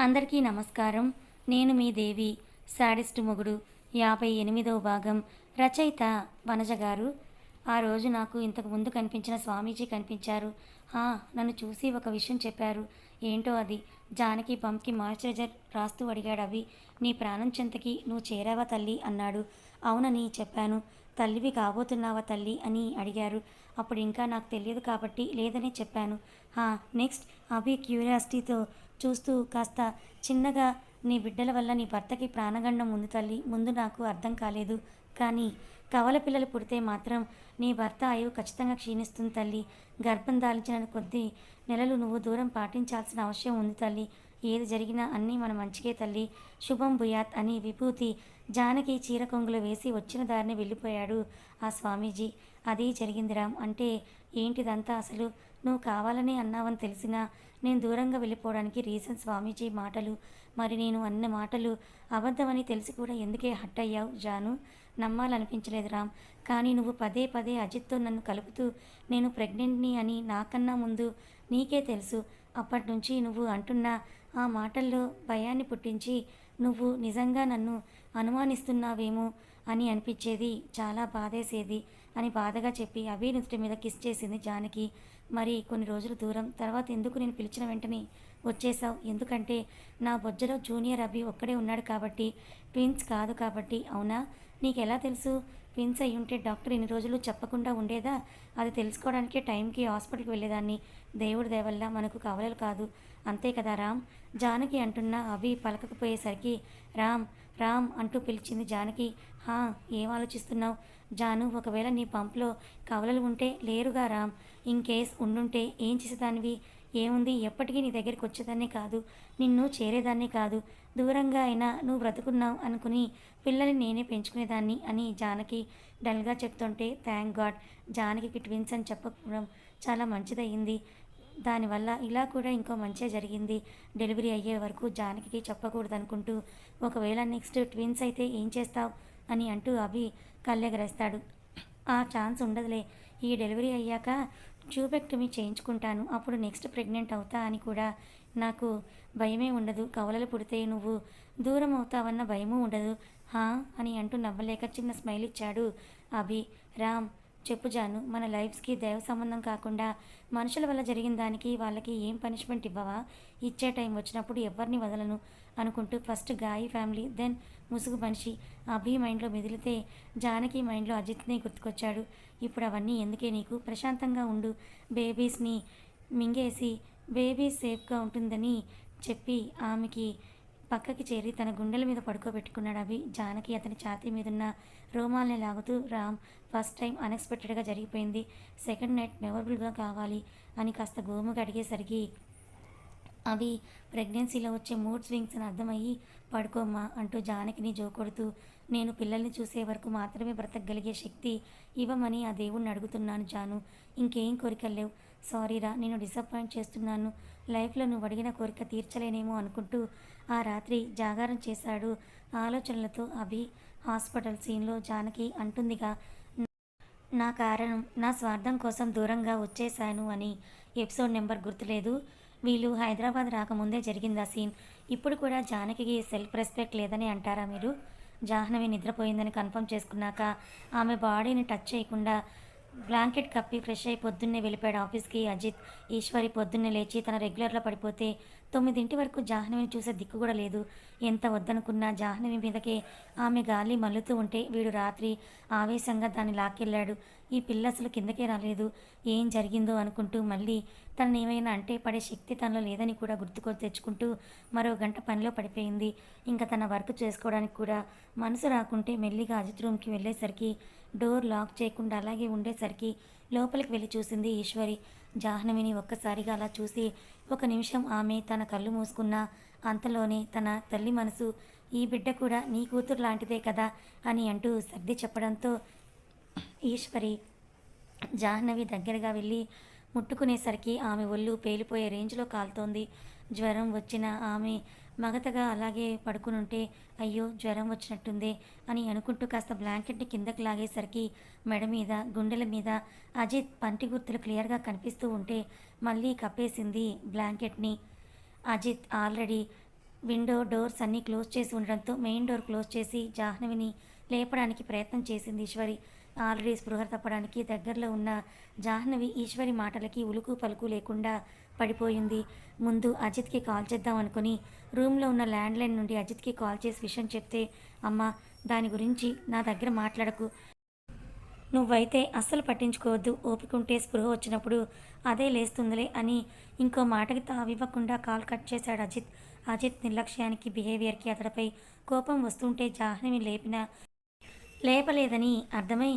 అందరికీ నమస్కారం. నేను మీ దేవి సాడిస్ట్ మొగుడు యాభై ఎనిమిదవ భాగం రచయిత వనజ గారు. ఆ రోజు నాకు ఇంతకు ముందు కనిపించిన స్వామీజీ కనిపించారు. నన్ను చూసి ఒక విషయం చెప్పారు. ఏంటో అది? జానకి పంప్కి మాయిశ్చరైజర్ రాస్తూ అడిగాడు అవి నీ ప్రాణం చెంతకి నువ్వు చేరావా తల్లి? అన్నాడు. అవునని చెప్పాను. తల్లివి కాబోతున్నావా తల్లి? అని అడిగారు. అప్పుడు ఇంకా నాకు తెలియదు కాబట్టి లేదని చెప్పాను. "హా, నెక్స్ట్ అభి క్యూరియాసిటీతో చూస్తూ కాస్త చిన్నగా నీ బిడ్డల వల్ల నీ భర్తకి ప్రాణగండం ఉంది తల్లి ముందు నాకు అర్థం కాలేదు. కానీ కవల పిల్లలు పుడితే మాత్రం నీ భర్త ఆయువు ఖచ్చితంగా క్షీణిస్తుంది తల్లి. గర్భం దాల్చిన కొద్దీ నెలలు నువ్వు దూరం పాటించాల్సిన అవసరం ఉంది తల్లి. ఏది జరిగినా అన్నీ మన మంచికే తల్లి. శుభం భూయాత్ అని విభూతి జానకి చీర కొంగులు వేసి వచ్చిన దారిని వెళ్ళిపోయాడు ఆ స్వామీజీ. అది జరిగింది రామ్. అంటే ఏంటిదంతా అసలు? నువ్వు కావాలని అన్నావని తెలిసినా నేను దూరంగా వెళ్ళిపోవడానికి రీజన్ స్వామీజీ మాటలు మరి నేను అన్న మాటలు అబద్ధమని తెలిసి కూడా ఎందుకే హట్ అయ్యావు జాను? నమ్మాలనిపించలేదు రామ్. కానీ నువ్వు పదే పదే అజిత్తో నన్ను కలుపుతూ నేను ప్రెగ్నెంట్ని అని నాకన్నా ముందు నీకే తెలుసు. అప్పటి నుంచి నువ్వు అంటున్న ఆ మాటల్లో భయాన్ని పుట్టించి నువ్వు నిజంగా నన్ను అనుమానిస్తున్నావేమో అని అనిపించేది చాలా బాధేసేది. అని బాధగా చెప్పి అభి నుదుటి మీద కిస్ చేసింది జానకి. మరి కొన్ని రోజులు దూరం తర్వాత ఎందుకు నేను పిలిచిన వెంటనే వచ్చేసావు ఎందుకంటే నా బొజ్జలో జూనియర్ అభి ఒక్కడే ఉన్నాడు కాబట్టి ట్విన్స్ కాదు కాబట్టి అవునా? నీకు ఎలా తెలుసు? ట్విన్స్ అయి ఉంటే డాక్టర్ ఇన్ని రోజులు చెప్పకుండా ఉండేదా? అది తెలుసుకోవడానికే టైంకి హాస్పిటల్కి వెళ్ళేదాన్ని. దేవుడి దయవల్ల మనకు కవలలు కాదు. అంతే కదా రామ్? జానకి అంటున్న అవి పలకకపోయేసరికి రామ్ రామ్ అంటూ పిలిచింది జానకి. హా ఏం ఆలోచిస్తున్నావు? జాను ఒకవేళ నీ పంపులో కవలలు ఉంటే లేరుగా రామ్. ఇన్ కేస్ ఉండుంటే ఏం చేసేదానివి? ఏముంది? ఎప్పటికీ నీ దగ్గరికి వచ్చేదాన్నే కాదు. నిన్ను చేరేదాన్నే కాదు. దూరంగా అయినా నువ్వు బ్రతుకున్నావు అనుకుని పిల్లల్ని నేనే పెంచుకునేదాన్ని అని జానకి డల్గా చెప్తుంటే థ్యాంక్ గాడ్. జానకి ట్విన్స్ అని చెప్పకపోవడం చాలా మంచిదయ్యింది. దానివల్ల ఇలా కూడా ఇంకో మంచిగా జరిగింది. డెలివరీ అయ్యే వరకు జానకి చెప్పకూడదు అనుకుంటూ ఒకవేళ నెక్స్ట్ ట్విన్స్ అయితే ఏం చేస్తావు? అని అంటూ అభి కళ్ళెగరేస్తాడు. ఆ ఛాన్స్ ఉండదులే. ఈ డెలివరీ అయ్యాక ట్యూబెక్టమీ చేయించుకుంటాను. అప్పుడు నెక్స్ట్ ప్రెగ్నెంట్ అవుతా అని కూడా నాకు భయమే ఉండదు. కవలలు పుడితే నువ్వు దూరం అవుతావన్న భయమూ ఉండదు. హా అని అంటూ నవ్వలేక చిన్న స్మైల్ ఇచ్చాడు అభి. రామ్ చెప్పు జాను మన లైఫ్స్కి దైవ సంబంధం కాకుండా మనుషుల వల్ల జరిగిన దానికి వాళ్ళకి ఏం పనిష్మెంట్ ఇవ్వవా? ఇచ్చే టైం వచ్చినప్పుడు ఎవరిని వదలను అనుకుంటూ ఫస్ట్ గాయి ఫ్యామిలీ దెన్ ముసుగు మనిషి అభి మైండ్లో మెదిలితే జానకి మైండ్లో అజిత్నే గుర్తుకొచ్చాడు. ఇప్పుడు అవన్నీ ఎందుకే నీకు? ప్రశాంతంగా ఉండు. బేబీస్ని మింగేసి బేబీ సేఫ్గా ఉంటుందని చెప్పి ఆమెకి పక్కకి చేరి తన గుండెల మీద పడుకోబెట్టుకున్నాడు అభి. జానకి అతని ఛాతీ మీదున్న రోమాల్ని లాగుతూ రామ్ ఫస్ట్ టైం అన్ఎక్స్పెక్టెడ్గా జరిగిపోయింది. సెకండ్ నైట్ మెమొరబుల్గా కావాలి అని కాస్త గోముగా అడిగేసరికి అవి ప్రెగ్నెన్సీలో వచ్చే మూడ్ స్వింగ్స్ అని అర్థమయ్యి పడుకోమ్మా అంటూ జానకిని జోకొడుతూ నేను పిల్లల్ని చూసే వరకు మాత్రమే బ్రతకగలిగే శక్తి ఇవ్వమని ఆ దేవుణ్ణి అడుగుతున్నాను జాను. ఇంకేం కోరికలు లేవు. సారీరా నేను డిసప్పాయింట్ చేస్తున్నాను. లైఫ్లో నువ్వు అడిగిన కోరిక తీర్చలేనేమో అనుకుంటూ ఆ రాత్రి జాగారం చేశాడు. ఆలోచనలతో అభి హాస్పిటల్ సీన్లో జానకి అంటుందిగా నా కారణం నా స్వార్థం కోసం దూరంగా వచ్చేశాను అని. ఎపిసోడ్ నెంబర్ గుర్తులేదు. వీళ్ళు హైదరాబాద్ రాకముందే జరిగింది ఆ సీన్? ఇప్పుడు కూడా జానకి సెల్ఫ్ రెస్పెక్ట్ లేదని అంటారా మీరు? జాహ్నవి నిద్రపోయిందని కన్ఫర్మ్ చేసుకున్నాక ఆమె బాడీని టచ్ చేయకుండా బ్లాంకెట్ కప్పి ఫ్రెష్ అయి పొద్దున్నే వెళ్ళిపోయాడు ఆఫీస్కి అజిత్. ఈశ్వరి పొద్దున్నే లేచి తన రెగ్యులర్లో పడిపోతే తొమ్మిదింటి వరకు జాహ్నవిని చూసే దిక్కు కూడా లేదు. ఎంత వద్దనుకున్నా జాహ్నవి మీదకే ఆమె గాలి మల్లుతూ ఉంటే వీడు రాత్రి ఆవేశంగా దాన్ని లాక్కెళ్ళాడు. ఈ పిల్ల అసలు కిందకే రాలేదు. ఏం జరిగిందో అనుకుంటూ మళ్ళీ తనని ఏమైనా అంటే పడే శక్తి తనలో లేదని కూడా గుర్తుకొని తెచ్చుకుంటూ మరో గంట పనిలో పడిపోయింది. ఇంకా తన వర్క్ చేసుకోవడానికి కూడా మనసు రాకుంటే మెల్లిగా అజిత్ రూమ్కి వెళ్ళేసరికి డోర్ లాక్ చేయకుండా అలాగే ఉండేసరికి లోపలికి వెళ్ళి చూసింది ఈశ్వరి. జాహ్నవిని ఒక్కసారిగా అలా చూసి ఒక నిమిషం ఆమె తన కళ్ళు మూసుకున్న అంతలోనే తన తల్లి మనసు ఈ బిడ్డ కూడా నీ కూతురు లాంటిదే కదా అని అంటూ సర్ది చెప్పడంతో ఈశ్వరి జాహ్నవి దగ్గరగా వెళ్ళి ముట్టుకునేసరికి ఆమె ఒళ్ళు పేలిపోయే రేంజ్లో కాలుతోంది. జ్వరం వచ్చిన ఆమె మగతగా అలాగే పడుకునుంటే అయ్యో జ్వరం వచ్చినట్టుందే అని అనుకుంటూ కాస్త బ్లాంకెట్ని కిందకు లాగేసరికి మెడ మీద గుండెల మీద అజిత్ పంటి గుర్తులు క్లియర్గా కనిపిస్తూ ఉంటే మళ్ళీ కప్పేసింది బ్లాంకెట్ని. అజిత్ ఆల్రెడీ విండో డోర్స్ అన్నీ క్లోజ్ చేసి ఉండడంతో మెయిన్ డోర్ క్లోజ్ చేసి జాహ్నవిని లేపడానికి ప్రయత్నం చేసింది ఈశ్వరి. ఆల్రెడీ స్పృహ తప్పడానికి దగ్గరలో ఉన్న జాహ్నవి ఈశ్వరి మాటలకి ఉలుకు పలుకు లేకుండా పడిపోయింది. ముందు అజిత్కి కాల్ చేద్దాం అనుకుని రూమ్లో ఉన్న ల్యాండ్లైన్ నుండి అజిత్కి కాల్ చేసి విషయం చెప్తే అమ్మ దాని గురించి నా దగ్గర మాట్లాడకు. నువ్వైతే అస్సలు పట్టించుకోవద్దు. ఓపికంటే స్పృహ వచ్చినప్పుడు అదే లేస్తుందిలే అని ఇంకో మాటకి తావివ్వకుండా కాల్ కట్ చేశాడు అజిత్. అజిత్ నిర్లక్ష్యానికి బిహేవియర్కి అతడిపై కోపం వస్తుంటే జాహ్నవి లేపిన లేపలేదని అర్థమై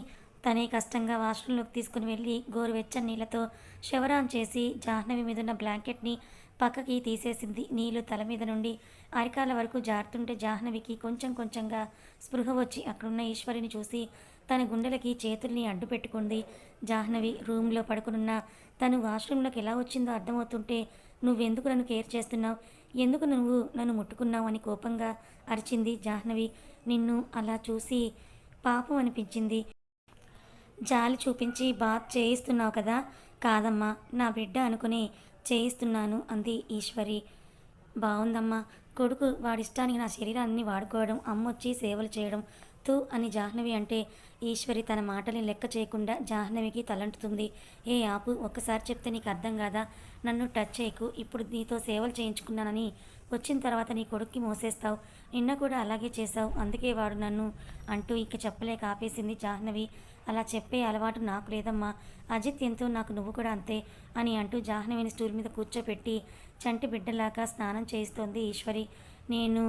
తనే కష్టంగా వాష్రూమ్లోకి తీసుకుని వెళ్ళి గోరువెచ్చని నీళ్ళతో శవరాన్ చేసి జాహ్నవి మీద ఉన్న బ్లాంకెట్ని పక్కకి తీసేసింది. నీళ్ళు తల మీద నుండి అరికాల వరకు జారుతుంటే జాహ్నవికి కొంచెం కొంచెంగా స్పృహ వచ్చి అక్కడున్న ఈశ్వరిని చూసి తన గుండెలకి చేతుల్ని అడ్డు పెట్టుకుంది జాహ్నవి రూమ్లో పడుకునున్న తను వాష్రూమ్లోకి ఎలా వచ్చిందో అర్థమవుతుంటే నువ్వెందుకు నన్ను కేర్ చేస్తున్నావు? ఎందుకు నువ్వు నన్ను ముట్టుకున్నావు అని కోపంగా అరిచింది జాహ్నవి. నిన్ను అలా చూసి పాపం అనిపించింది. జాలి చూపించి బాత్ చేయిస్తున్నావు కదా? కాదమ్మా నా బిడ్డ అనుకుని చేయిస్తున్నాను అంది ఈశ్వరి. బాగుందమ్మా కొడుకు వాడిష్టానికి నా శరీరాన్ని వాడుకోవడం అమ్మొచ్చి సేవలు చేయడం తూ అని జాహ్నవి అంటే ఈశ్వరి తన మాటని లెక్క చేయకుండా జాహ్నవికి తలంటుతుంది. ఏ ఆపు ఒక్కసారి చెప్తే నీకు అర్థం కాదా? నన్ను టచ్ చేయకు ఇప్పుడు నీతో సేవలు చేయించుకున్నానని. వచ్చిన తర్వాత నీ కొడుక్కి మోసేస్తావు. నిన్న కూడా అలాగే చేశావు అందుకే వాడు నన్ను అంటూ ఇక చెప్పలేక ఆపేసింది జాహ్నవి. అలా చెప్పే అలవాటు నాకు లేదమ్మా. అజిత్ ఎంతో నాకు నువ్వు కూడా అంతే అని అంటూ జాహ్నవిని స్టూల్ మీద కూర్చోపెట్టి చంటి బిడ్డలాగా స్నానం చేయిస్తోంది ఈశ్వరి. నేను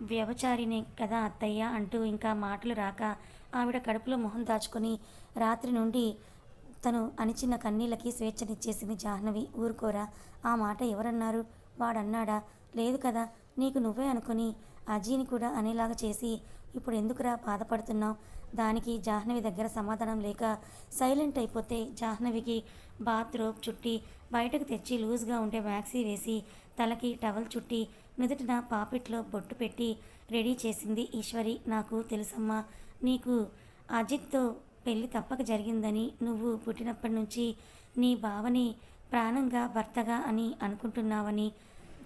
వ్యవచారిని కదా అత్తయ్య అంటూ ఇంకా మాటలు రాక ఆవిడ కడుపులో మొహం దాచుకొని రాత్రి నుండి తను అణిచిన కన్నీళ్ళకి స్వేచ్ఛనిచ్చేసింది జాహ్నవి. ఊరుకోరా ఆ మాట ఎవరన్నారు? వాడన్నాడా? లేదు కదా నీకు నువ్వే అనుకుని అజీని కూడా అనేలాగా చేసి ఇప్పుడు ఎందుకురా బాధపడుతున్నావు? దానికి జాహ్నవి దగ్గర సమాధానం లేక సైలెంట్ అయిపోతే జాహ్నవికి బాత్ రోప్ చుట్టి బయటకు తెచ్చి లూజ్గా ఉండే వ్యాక్సీ వేసి తలకి టవల్ చుట్టి నుదుటిన పాపిట్లో బొట్టు పెట్టి రెడీ చేసింది ఈశ్వరి. నాకు తెలుసమ్మా నీకు అజిత్తో పెళ్ళి తప్పక జరిగిందని నువ్వు పుట్టినప్పటి నుంచి నీ బావని ప్రాణంగా భర్తగా అని అనుకుంటున్నావని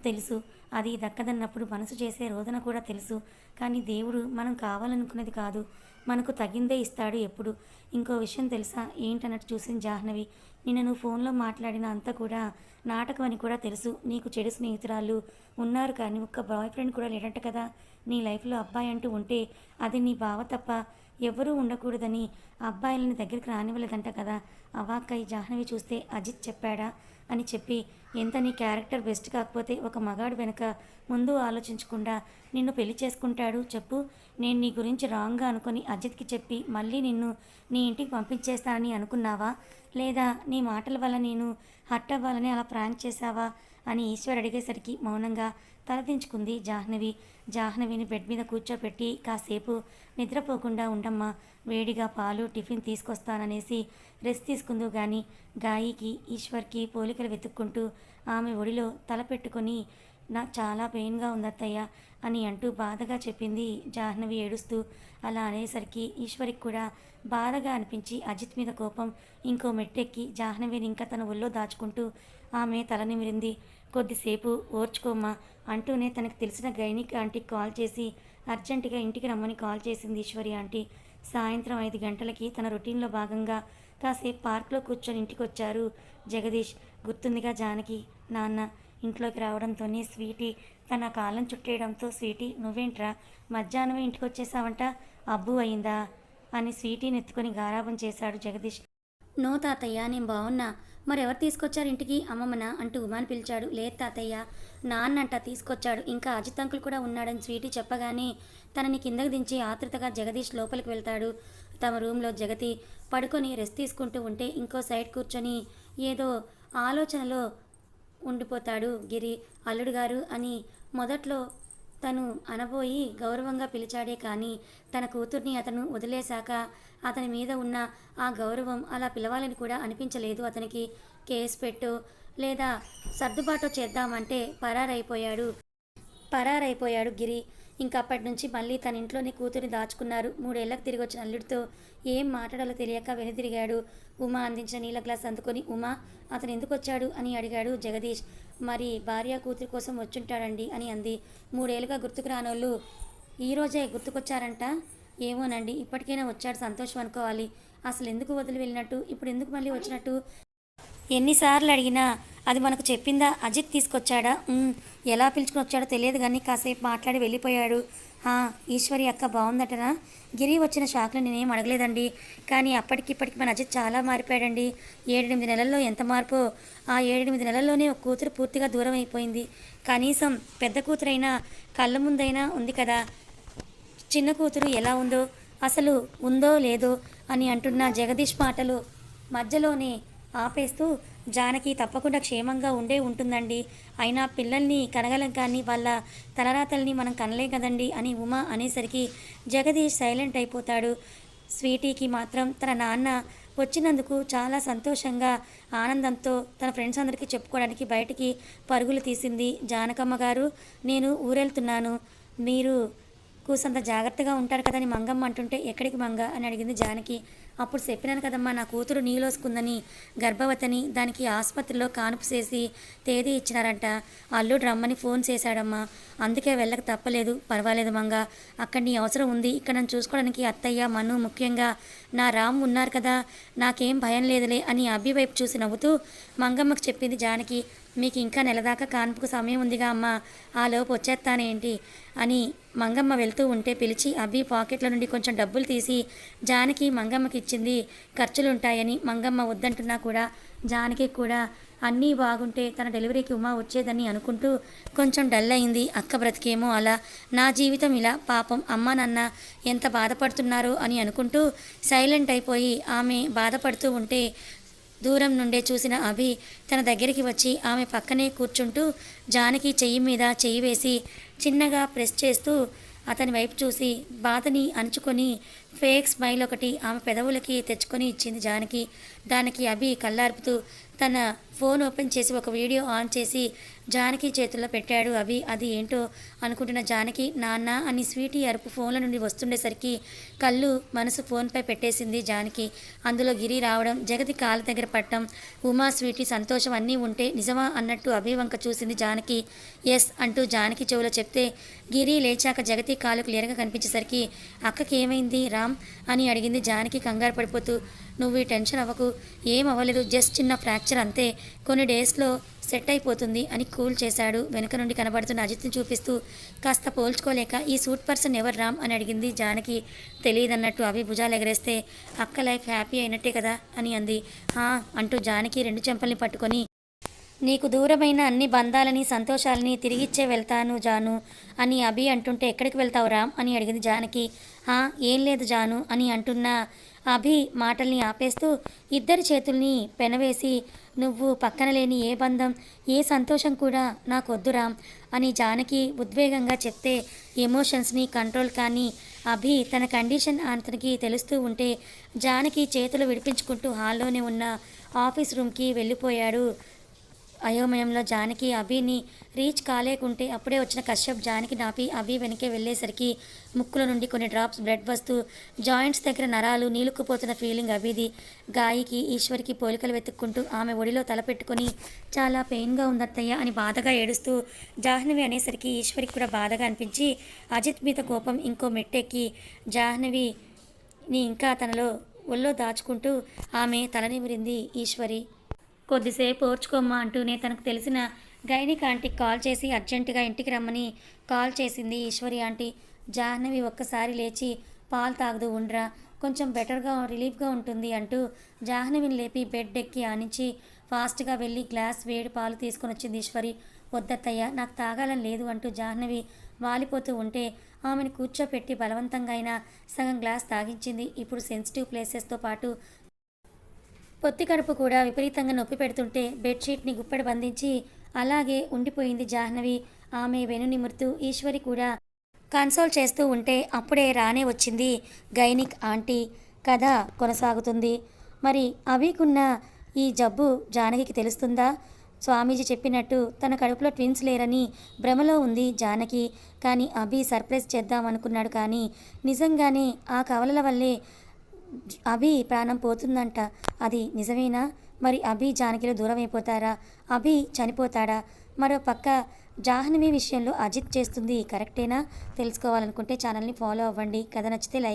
తెలుసు. అది దక్కదన్నప్పుడు మనసు చేసే రోదన కూడా తెలుసు. కానీ దేవుడు మనం కావాలనుకున్నది కాదు. మనకు తగిందే ఇస్తాడు ఎప్పుడు. ఇంకో విషయం తెలుసా? ఏంటన్నట్టు చూసింది జాహ్నవి. నిన్న నువ్వు ఫోన్లో మాట్లాడిన అంతా కూడా నాటకం అని కూడా తెలుసు. నీకు చెడు స్నేహితురాలు ఉన్నారు కానీ ఒక్క బాయ్ ఫ్రెండ్ కూడా లేడంట కదా. నీ లైఫ్లో అబ్బాయి అంటూ ఉంటే అది నీ బావ తప్ప ఎవ్వరూ ఉండకూడదని అబ్బాయిలని దగ్గరికి రానివ్వలేదంట కదా. అవాక్కై జాహ్నవి చూస్తే అజిత్ చెప్పాడా? అని చెప్పి ఎంత నీ క్యారెక్టర్ బెస్ట్ కాకపోతే ఒక మగాడు వెనుక ముందు ఆలోచించకుండా నిన్ను పెళ్ళి చేసుకుంటాడు చెప్పు. నేను నీ గురించి రాంగ్గా అనుకుని అజిత్కి చెప్పి మళ్ళీ నిన్ను నీ ఇంటికి పంపించేస్తానని అనుకున్నావా? లేదా నీ మాటల వల్ల నేను హర్ట్ అవ్వాలని అలా ప్రాంక్ చేశావా? అని ఈశ్వర్ అడిగేసరికి మౌనంగా తలదించుకుంది జాహ్నవి. జాహ్నవిని బెడ్ మీద కూర్చోపెట్టి కాసేపు నిద్రపోకుండా ఉండమ్మా వేడిగా పాలు టిఫిన్ తీసుకొస్తాననేసి రెస్ట్ తీసుకుందు గాని గాయికి ఈశ్వర్కి పోలికలు వెతుక్కుంటూ ఆమె ఒడిలో తల పెట్టుకొని నా చాలా పెయిన్గా ఉందత్తయ్య అని అంటూ బాధగా చెప్పింది జాహ్నవి ఏడుస్తూ. అలా అనేసరికి ఈశ్వరికి కూడా బాధగా అనిపించి అజిత్ మీద కోపం ఇంకో మెట్టెక్కి జాహ్నవిని ఇంకా తన ఒళ్ళో దాచుకుంటూ ఆమె తల నిమిరింది కొద్దిసేపు ఓర్చుకోమ్మా అంటూనే తనకు తెలిసిన గైనిక్ ఆంటీకి కాల్ చేసి అర్జెంటుగా ఇంటికి రమ్మని కాల్ చేసింది ఈశ్వరి ఆంటీ. సాయంత్రం ఐదు గంటలకి తన రొటీన్లో భాగంగా కాసేపు పార్క్లో కూర్చొని ఇంటికి వచ్చారు జగదీష్. గుర్తుందిగా జానకి నాన్న ఇంట్లోకి రావడంతోనే స్వీటీ తన కాలం చుట్టేయడంతో స్వీటీ నువ్వేంట్రా? మధ్యాహ్నమే ఇంటికి వచ్చేసావంట అబ్బు అయిందా? అని స్వీటీని ఎత్తుకొని గారాబం చేశాడు జగదీష్. నో తాతయ్య నేను బాగున్నా మరెవరు తీసుకొచ్చారు ఇంటికి? అమ్మమ్మన? అంటూ ఉమాని పిలిచాడు. లేదు తాతయ్య నాన్నంట తీసుకొచ్చాడు. ఇంకా అజిత్ అంకుల్ కూడా ఉన్నాడని స్వీటీ చెప్పగానే తనని కిందకు దించి ఆతృతగా జగదీష్ లోపలికి వెళ్తాడు. తమ రూమ్లో జగతి పడుకొని రెస్ట్ తీసుకుంటూ ఉంటే ఇంకో సైడ్ కూర్చొని ఏదో ఆలోచనలో ఉండిపోతాడు. గిరి అల్లుడు గారు అని మొదట్లో తను అనబోయి గౌరవంగా పిలిచాడే కానీ తన కూతుర్ని అతను వదిలేశాక అతని మీద ఉన్న ఆ గౌరవం అలా పిలవాలని కూడా అనిపించలేదు. అతనికి కేసు పెట్టు లేదా సర్దుబాటు చేద్దామంటే పరారైపోయాడు. పరారైపోయాడు గిరి. ఇంకా అప్పటి నుంచి మళ్ళీ తన ఇంట్లోనే కూతురిని దాచుకున్నారు. మూడేళ్ళకు తిరిగి వచ్చిన అల్లుడితో ఏం మాట్లాడాలో తెలియక వెనుతిరిగాడు ఉమా అందించిన నీళ్ళ గ్లాస్ అందుకొని ఉమా అతను ఎందుకు వచ్చాడు? అని అడిగాడు జగదీష్. మరి భార్య కూతురి కోసం వచ్చుంటాడండి అని అంది. మూడేళ్ళుగా గుర్తుకు రానోళ్ళు ఈరోజే గుర్తుకొచ్చారంట? ఏమోనండి ఇప్పటికైనా వచ్చాడు సంతోషం అనుకోవాలి. అసలు ఎందుకు వదిలి వెళ్ళినట్టు? ఇప్పుడు ఎందుకు మళ్ళీ వచ్చినట్టు? ఎన్నిసార్లు అడిగినా అది మనకు చెప్పిందా? అజిత్ తీసుకొచ్చాడా? ఎలా పిలుచుకుని వచ్చాడో తెలియదు కానీ కాసేపు మాట్లాడి వెళ్ళిపోయాడు. ఈశ్వరి అక్క బాగుందటనా గిరి వచ్చిన షాక్లో నేనేం అడగలేదండి. కానీ అప్పటికిప్పటికి మన అజిత్ చాలా మారిపోయాడండి. ఏడెనిమిది నెలల్లో ఎంత మార్పు? ఆ ఏడెనిమిది నెలల్లోనే ఒక కూతురు పూర్తిగా దూరం అయిపోయింది. కనీసం పెద్ద కూతురైనా కళ్ళ ముందైనా ఉంది కదా. చిన్న కూతురు ఎలా ఉందో? అసలు ఉందో లేదో? అని అంటున్న జగదీష్ మాటలు మధ్యలోనే ఆపేస్తూ జానకి తప్పకుండా క్షేమంగా ఉండే ఉంటుందండి. అయినా పిల్లల్ని కనగలం కానీ వాళ్ళ తలరాతల్ని మనం కనలేం కదండి అని ఉమా అనేసరికి జగదీష్ సైలెంట్ అయిపోతాడు. స్వీటీకి మాత్రం తన నాన్న వచ్చినందుకు చాలా సంతోషంగా ఆనందంతో తన ఫ్రెండ్స్ అందరికీ చెప్పుకోవడానికి బయటికి పరుగులు తీసింది జానకమ్మ గారు. నేను ఊరెళ్తున్నాను. మీరు కూసంత జాగ్రత్తగా ఉంటారు కదని మంగమ్మ అంటుంటే ఎక్కడికి మంగ? అని అడిగింది జానకి. అప్పుడు చెప్పినాను కదమ్మా నా కూతురు నీలోసుకుందని గర్భవతిని దానికి ఆసుపత్రిలో కానుపు చేసి తేదీ ఇచ్చినారంట. అల్లుడు రమ్మని ఫోన్ చేశాడమ్మా. అందుకే వెళ్ళక తప్పలేదు. పర్వాలేదు మంగ అక్కడ నీ అవసరం ఉంది. ఇక్కడ నన్ను చూసుకోవడానికి అత్తయ్య మను ముఖ్యంగా. నా రామ్ ఉన్నారు కదా నాకేం భయం లేదులే అని అబ్బి వైపు చూసి నవ్వుతూ మంగమ్మకు చెప్పింది జానకి మీకు ఇంకా నెలదాకా కాన్పుకు సమయం ఉందిగా అమ్మా. ఆ లోపు వచ్చేస్తానేంటి? అని మంగమ్మ వెళ్తూ ఉంటే పిలిచి అబ్బి పాకెట్ల నుండి కొంచెం డబ్బులు తీసి జానకి మంగమ్మకి ఇచ్చింది. ఖర్చులుంటాయని మంగమ్మ వద్దంటున్నా కూడా జానకి కూడా అన్నీ బాగుంటే తన డెలివరీకి ఉమా వచ్చేదని అనుకుంటూ కొంచెం డల్ అయింది. అక్క బ్రతికేమో అలా. నా జీవితం ఇలా. పాపం అమ్మ నాన్న ఎంత బాధపడుతున్నారు? అని అనుకుంటూ సైలెంట్ అయిపోయి ఆమె బాధపడుతూ ఉంటే దూరం నుండే చూసిన అభి తన దగ్గరికి వచ్చి ఆమె పక్కనే కూర్చుంటూ జానకి చెయ్యి మీద చెయ్యి వేసి చిన్నగా ప్రెస్ చేస్తూ అతని వైపు చూసి బాధని అణుచుకొని ఫేక్ స్మైల్ ఒకటి ఆమె పెదవులకి తెచ్చుకొని ఇచ్చింది జానకి. దానికి అభి కళ్ళార్పుతూ తన ఫోన్ ఓపెన్ చేసి ఒక వీడియో ఆన్ చేసి జానకి చేతుల్లో పెట్టాడు. అభి అది ఏంటో అనుకుంటున్న జానకి నాన్న అని స్వీటీ అరుపు ఫోన్ల నుండి వస్తుండేసరికి కళ్ళు మనసు ఫోన్పై పెట్టేసింది జానకి. అందులో గిరి రావడం జగతి కాళ్ళ దగ్గర పట్టడం ఉమా స్వీటీ సంతోషం అన్నీ ఉంటే నిజమా అన్నట్టు అభి వంక చూసింది జానకి. ఎస్ అంటూ జానకి చెవులో చెప్తే గిరి లేచాక జగతి కాలుకు లేరగా కనిపించేసరికి అక్కకి ఏమైంది రామ్ అని అడిగింది జానకి కంగారు పడిపోతూ నువ్వు ఈ టెన్షన్ అవ్వకు ఏం అవ్వలేదు జస్ట్ చిన్న ఫ్రాక్చర్ అంతే. కొన్ని డేస్లో సెట్ అయిపోతుంది అని కూల్ చేశాడు. వెనుక నుండి కనబడుతున్న అజిత్ని చూపిస్తూ కాస్త పోల్చుకోలేక ఈ సూట్ పర్సన్ ఎవరు రామ్? అని అడిగింది జానకి. తెలియదన్నట్టు అవి భుజాలు ఎగరేస్తే అక్క లైఫ్ హ్యాపీ అయినట్టే కదా? అని అంది. "ఆ" అంటూ జానకి రెండు చెంపల్ని పట్టుకొని నీకు దూరమైన అన్ని బంధాలని సంతోషాలని తిరిగిచ్చే వెళ్తాను జాను అని అభి అంటుంటే ఎక్కడికి వెళ్తావు రామ్? అని అడిగింది జానకి. "ఆ, ఏం లేదు జాను అని అంటున్న అభి మాటల్ని ఆపేస్తూ ఇద్దరి చేతుల్ని పెనవేసి నువ్వు పక్కన లేని ఏ బంధం ఏ సంతోషం కూడా నాకొద్దురా అని జానకి ఉద్వేగంగా చెప్తే ఎమోషన్స్ని కంట్రోల్ కానీ అభి తన కండిషన్ అతనికి తెలుస్తూ ఉంటే జానకి చేతులు విడిపించుకుంటూ హాల్లోనే ఉన్న ఆఫీస్ రూమ్కి వెళ్ళిపోయాడు. అయోమయంలో జానకి అభిని రీచ్ కాలేకుంటే అప్పుడే వచ్చిన కశ్యప్ జానకి నాపి అభి వెనకే వెళ్ళేసరికి ముక్కుల నుండి కొన్ని డ్రాప్స్ బ్లడ్ వస్తూ జాయింట్స్ దగ్గర నరాలు నీలుక్కుపోతున్న ఫీలింగ్ అభిది గాయికి ఈశ్వరికి పోలికలు వెతుక్కుంటూ ఆమె ఒడిలో తలపెట్టుకొని చాలా పెయిన్గా ఉందత్తయ్య అని బాధగా ఏడుస్తూ జాహ్నవి అనేసరికి ఈశ్వరికి కూడా బాధగా అనిపించి అజిత్ మీద కోపం ఇంకో మెట్టెక్కి జాహ్నవిని ఇంకా తనలో ఒళ్ళో దాచుకుంటూ ఆమె తలనిమిరింది ఈశ్వరి కొద్దిసేపు ఓర్చుకోమ్మా అంటూనే తనకు తెలిసిన గైనిక్ ఆంటీకి కాల్ చేసి అర్జెంటుగా ఇంటికి రమ్మని కాల్ చేసింది ఈశ్వరి ఆంటీ. జాహ్నవి ఒక్కసారి లేచి పాలు తాగదు ఉండ్రా కొంచెం బెటర్గా రిలీఫ్గా ఉంటుంది అంటూ జాహ్నవిని లేపి బెడ్ ఎక్కి ఆనించి ఫాస్ట్గా వెళ్ళి గ్లాస్ వేడి పాలు తీసుకొని వచ్చింది ఈశ్వరి. వద్దత్తయ్య నాకు తాగాలని లేదు అంటూ జాహ్నవి వాలిపోతూ ఉంటే ఆమెను కూర్చోపెట్టి బలవంతంగా అయినా సగం గ్లాస్ తాగించింది. ఇప్పుడు సెన్సిటివ్ ప్లేసెస్తో పాటు పొత్తి కడుపు కూడా విపరీతంగా నొప్పి పెడుతుంటే బెడ్షీట్ని గుప్పెడు బంధించి అలాగే ఉండిపోయింది జాహ్నవి. ఆమె వెనునిమురుతూ ఈశ్వరి కూడా కన్సోల్ చేస్తూ ఉంటే అప్పుడే రానే వచ్చింది గైనిక్ ఆంటీ. కథ కొనసాగుతుంది. మరి అవికున్న ఈ జబ్బు జానకికి తెలుస్తుందా? స్వామీజీ చెప్పినట్టు తన కడుపులో ట్విన్స్ లేరని భ్రమలో ఉంది జానకి. కానీ అభి సర్ప్రైజ్ చేద్దామనుకున్నాడు కానీ నిజంగానే ఆ కవలల వల్లే అభి ప్రాణం పోతుందంట. అది నిజమేనా? మరి అభి జానకిలో దూరం అయిపోతారా అభి చనిపోతాడా? మరో పక్క జాహ్నవి విషయంలో అజిత్ చేస్తుంది కరెక్టేనా? తెలుసుకోవాలనుకుంటే ఛానల్ని ఫాలో అవ్వండి. కథ నచ్చితే లైక్